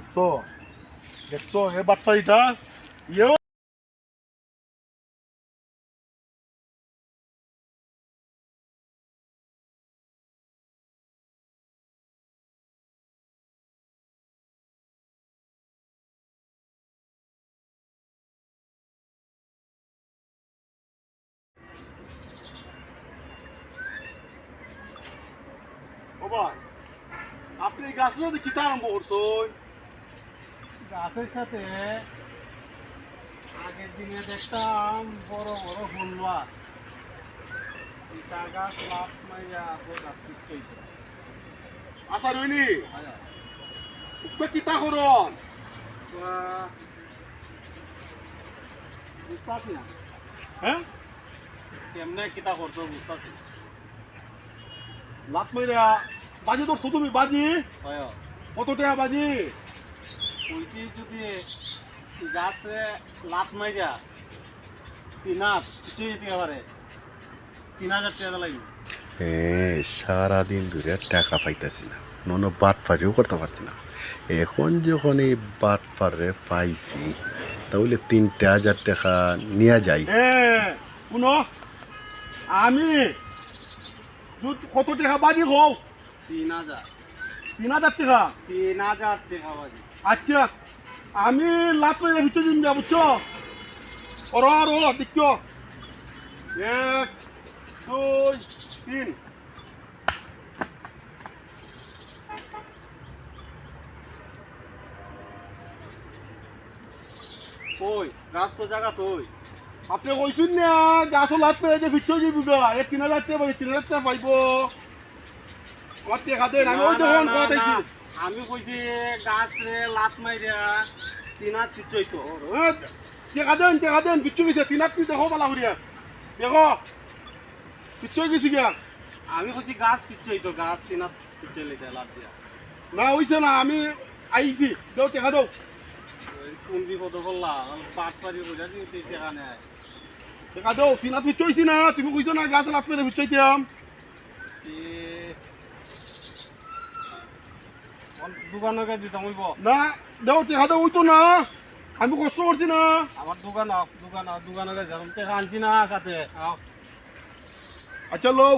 দেখছ দেখছ এ বাচ্চাটা ইয়েও বাবা আপনি গাছের মধ্যে কিতা আরম্ভ করছেন গাছের সাথে আগের দিনে দেখতাম বড় বড় ফুলবা ইটা গাছ লাভ মাইয়া গাছ ঠিক আশা রইনি কিতা করন? বুঝতে না? হ্যাঁ? কেমনে কিতা করতো মাইরা বাজি ধরছো শুধু বাজি? হয়। কত টাকা বাজি? কইছি যদি গাছে লাভ মাইয়া তিনাত কিছু দিতে পারে তিন হাজার টাকা লাগবে। হ্যাঁ সারাদিন ধরে টাকা পাইতেছি না। নন বাট পারিও করতে পারছি না। এখন যখন এই বাট পারে পাইছি তাহলে তিনটা হাজার টাকা নিয়ে যাই। শুনো আমি কত টাকা বাজি হও তিন হাজার। তিন হাজার টাকা? তিন হাজার টাকা বাজে। আচ্ছা আমি লাত মাইরা ভিতরে দিন যা বুঝছ? ওর ও দেখছ? এক দুই তিন। কই গাছ তো জায়গা তুই আপনি কইছেন না গাছ লাত পেয়ে যে ভিতরে দিবি গা এক তিন হাজার টাকা তিন হাজার টাকা পাইব। আমার টাকা দেন আমি ওই দেখুন কথা আমি কইছি গাছ রে লাত মাইরা তিন হাত পিছইতো টাকা দেন টাকা দেন বিচ্ছু গেছে তিন হাত দেখো পালা করিয়া দেখো বিচ্ছু গেছি গিয়া আমি কইছি গাছ পিছইতো গাছ তিন হাত পিছইলে লাভ দিয়া। না হইছে না আমি আইছি। দেও টাকা দাও। কোন বিপদ করলা পাট পারি বোঝা দিতে টাকা নেয়। টাকা দাও তিন হাত বিচ্ছু হইছি না তুমি কইছো না গাছ লাত পেয়ে বিচ্ছু দিয়াম এ, অন দোকানে গিয়ে দিতাম হইব না দেও টাকা দাও হইতো না। আমি কষ্ট করছি না। আমার দোকান দোকান আও, দোকানে গিয়ে যাম টাকা আনছি না কাছে। আচ্ছা লও।